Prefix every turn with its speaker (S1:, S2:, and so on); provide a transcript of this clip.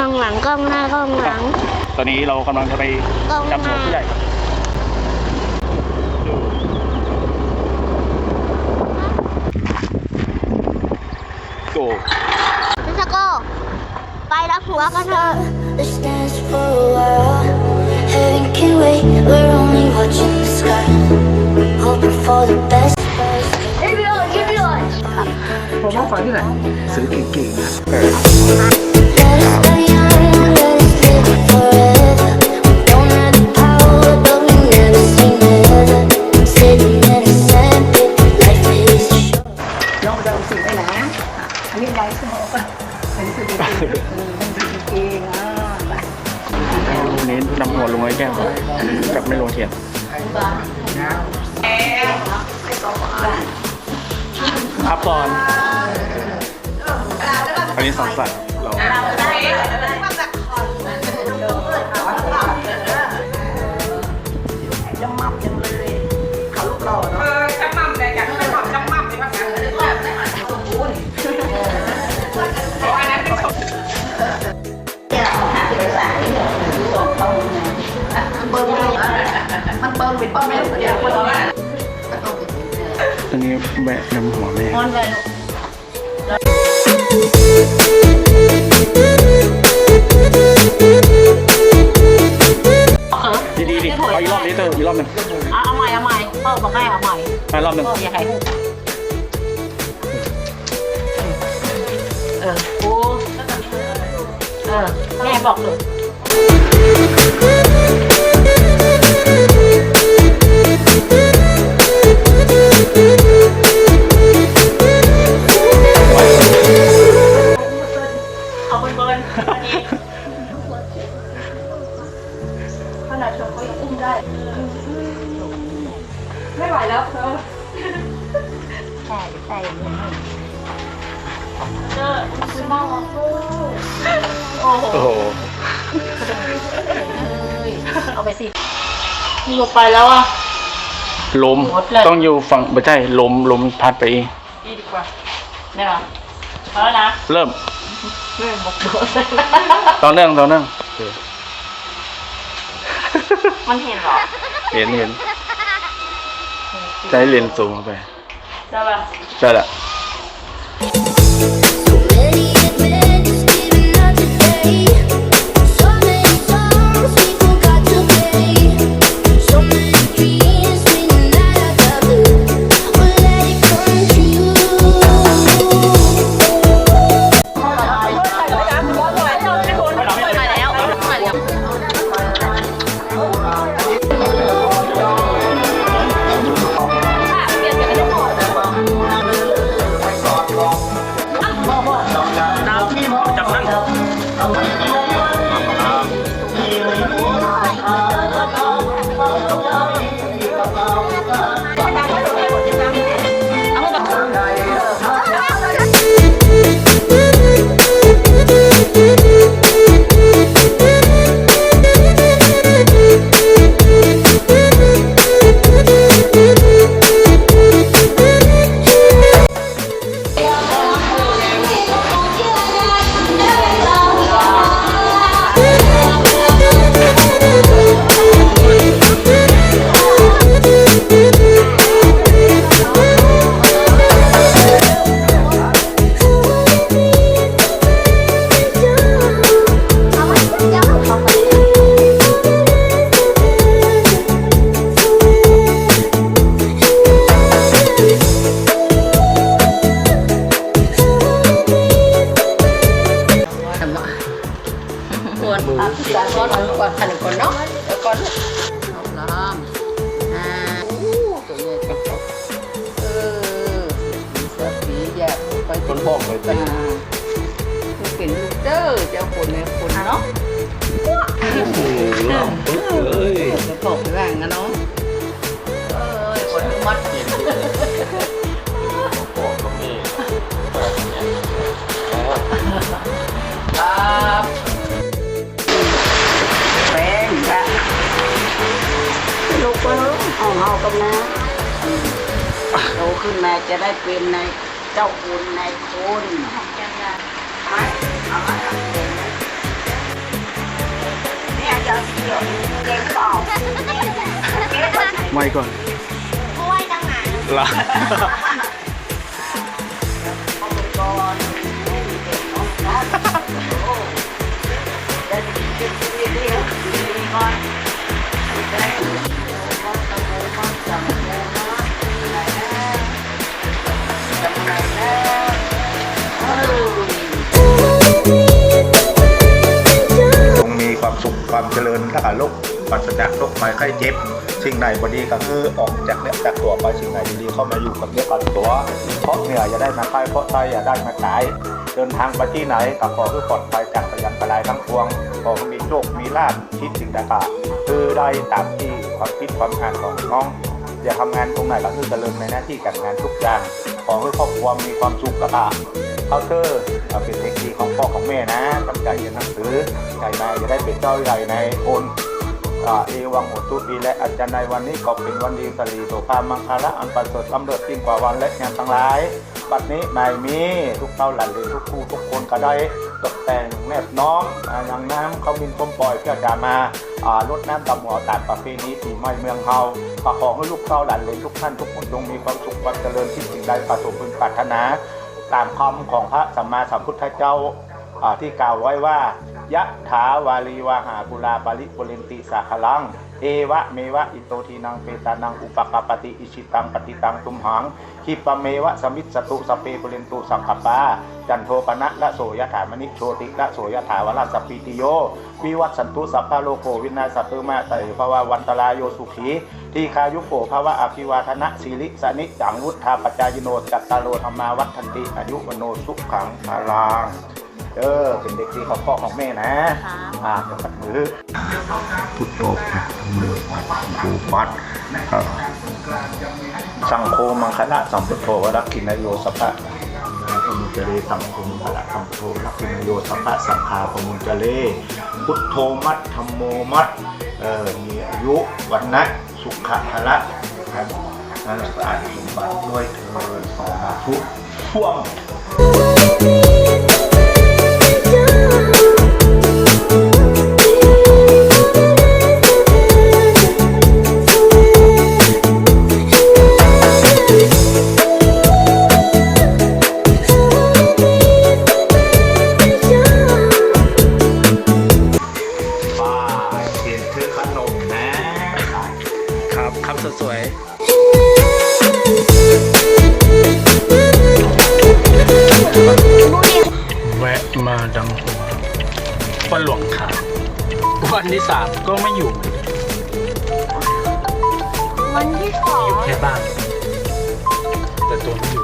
S1: กล้องหลังกล้องหน้ากล้องหลัง
S2: ตอนนี้เรากำลังจะไป
S1: กล้องห
S2: จับหั
S1: น้าว
S2: ผู้ใหญ่ครับดูโก
S1: พิซโก้ไปรับหัวกันเถอะ
S3: Let's dance for a while. Heaven can wait. We're only watching the sky. Hoping for the best.
S1: Give me on, give me on.
S4: ผมว่าฟังที่ไหนซื้อเก่งๆนะ ลองดองสีไปนะอันนี้ไดโซก็อันนี้คือดีเองอะลู
S2: กนี้นำหัวลงไว้แก้วกับไม่ลเทียนอัก่อน อันนี้สองสัตว์ เรา
S4: มันเปิ้ลเป็นป้าแม่เดียวคนละ
S2: ตอนนี้แบะนำหัวแม่
S4: มอนเลย
S2: ดีดีดีเอาอีกรอบนี้เตอร์อีกรอบหนึ่ง
S4: เอาเอาใหม่เอาใหม่พ่อบอกให้เอาใหม่
S2: เอาอีกรอบหนึ่ง
S4: พ่ออย่าให้หูเออกูเออแม่บอกเลย นาดชมก็ยังอุ้มได้ ไม่ไหวแล้วเธอใช่ใช่เจอคุณบ้าโอ้โห
S2: โอ้โห
S4: เอาไปสิหลุดไปแล้วอะ
S2: ลม
S4: หมดเลย
S2: ต้องอยู่ฝั่งไม่ใช่ลมลมพัดไปเอง
S4: นี่ดีกว่าเนี่ยเหรอเอาแล้วนะ
S2: เริ่ม
S4: ไม่บอกโดน
S2: ต่อเนื่องต่อเนื่องโอเค
S4: มันเห็นเหรอ
S2: เห็นเห็นใจเรียนสูงเข้าไป
S4: ใช่ป่ะ
S2: ใช่แหละ
S4: ท เลย
S2: อ่า
S4: คือเป็นลูกเด้อเจ้าคนในคนเนาะจะบอกไปว่างั้นเนาะเอ้ยคนมัดครับแป้งละลูกก็เอาเอากันนะโตขึ้นมาจะได้เป็นใน เจ้าคุณนายคุณ
S2: ไม่เอา
S1: อะไรเนี่ยจะเสียวเด็กเปล่าไว้ก่อน
S2: เพราะ
S5: ไว้ตั้งนานละ Bye. ความเจริญถ้าหาโรคปราศจากโรคภัยไข้เจ็บสิ่งไหนบดีก็คือออกจากเนี่ยจากตัวไปสิ่งไหนดีๆเข้ามาอยู่กับเนื้อกับตัว เพราะเหนื่อยอย่าได้มาใครเพราะใจอย่าได้มาขายเดินทางไปที่ไหนก็ขอให้ปลอดภัยจากพยันตรายทั้งปวงขอมีโชคมีลาภคิดสิ่งใดก็คือได้ตามที่ความคิดความอ่านของน้องอย่าทำงานตรงไหนก็คือเจริญในหน้าที่การงานทุกอย่างขอให้ครอบครัวมีความสุขกระตา เขาเธอเอาเป็นเด็กดีของพ่อของแม่นะตั้งใจเรียนหนังสือใหญ่นจะได้เป็นเจ้าใหญ่ในคนอ่าเอวังหมดทุกปีและอาจารย์ในวันนี้ก็เป็นวันดีสลีโสภามังคาระอันประเสริฐกำเริดยิ่งกว่าวันและงานทั้งหลาย บัดนี้ไม่มีทุกเต้าหลานเลยทุกคู่ทุกคนก็ได้ตกแต่งแนบน้อมอย่างน้ำเขาบินต้มปล่อยเพื่อจะมาอ่ารดน้ำดำหัวตามประเพณีปีใหม่เมืองเฮาขอขอให้ลูกเต้าหลานเลยทุกท่านทุกคนจงมีความสุขความเจริญที่สิ่งใดประสบผลปรารถนา ตามคำของพระสัมมาสัมพุทธเจ้าที่กล่าวไว้ว่ายะถาวาลีวาหาปุราปาริปุเรนติสาคลัง เอวะเมวะอิโตทีนังเปตานังอุปกปปติอิชิตังปฏิตังตุมหังคิปะเมวะสมิสสตุสเปปุเรนตุสังคปาจันโทปนะละโสยถามณิโชติละโสยถาวราสปิติโยวิวัตสันตุสัพพะโลกโควินาสตุมาเตภวาวันตรายโยสุขีที่คายุโกภวะอภิวาทนะสิริสนิจังวุฒาปัจจายโนจัตตารโลธรรมาวัฒนติอายุวโนสุขังพลัง เออเป็นเด็กดีของพ่อของแม่นะอ่าจะปัดมือพุทโธนะมือปัดผูปัดเอ่อสังโฆมังคละสัมพุทโธวรักขินโยสัพพะพมุญเจเรสัมภมุญพละสัมโทลักขินโยสัพพะสังฆาพมุญเจเรพุทโธมัดธรรมโมมัดเอ่อมีอายุวันนะสุขะพละนะครับนั่นสะอาดสมบัติด้วยเธอสองทุกพ่วง มา
S2: ดำหัวว่าหลวงขาวันที่สามก็ไม่อยู่
S1: วันที่สอง
S2: อยู่แค่บ้านแต่ตัวไม่อยู่